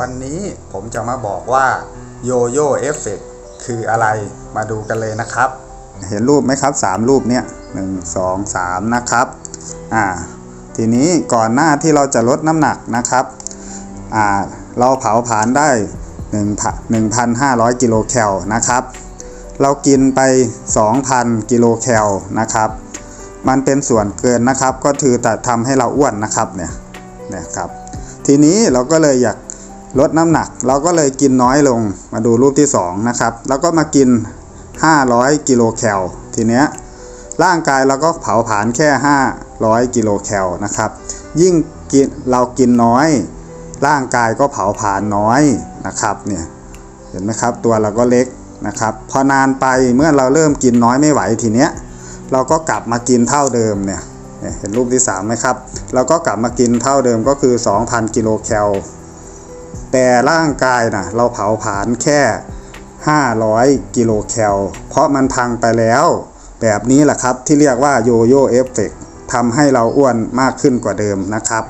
วันนี้ผมจะมาบอกว่าโยโย่เอฟเฟกคืออะไรมาดูกันเลยนะครับ เห็นรูปไหมครับ 3 รูปเนี้ยหนึ่งสองสามนะครับอ่าทีนี้ก่อนหน้าที่เราจะลดน้ำหนักนะครับอ่าเราเผาผลาญได้1 1,500 กิโลแคลนะครับ เรากินไป 2,000 กิโลแคลนะครับ มันเป็นส่วนเกินนะครับ ก็คือแต่ทำให้เราอ้วนนะครับเนี่ยเนี่ยครับ ทีนี้เราก็เลยอยาก ลดน้ำหนัก เราก็เลยกินน้อยลงมาดูรูปที่2นะครับแล้วก็มากิน 500 กิโลแคลทีเนี้ยร่างกายเราก็เผาผลาญแค่ 500 กิโลแคลนะครับ ยิ่งกินเรากินน้อย ร่างกายก็เผาผลาญน้อยนะครับเนี่ยเห็นไหมครับตัวเราก็เล็กนะครับ พอนานไปเมื่อเราเริ่มกินน้อยไม่ไหวทีเนี้ยเราก็กลับมากินเท่าเดิมเนี่ยเนี่ยเห็นรูปที่3ไหมครับ เราก็กลับมากินเท่าเดิมก็คือ 2,000 กิโลแคล แต่ร่างกายนะเราเผาผลาญแค่ 500 กิโลแคล เพราะมันพังไปแล้ว แบบนี้แหละครับที่เรียกว่าโยโย่เอฟเฟกทำให้เราอ้วนมากขึ้นกว่าเดิมนะครับ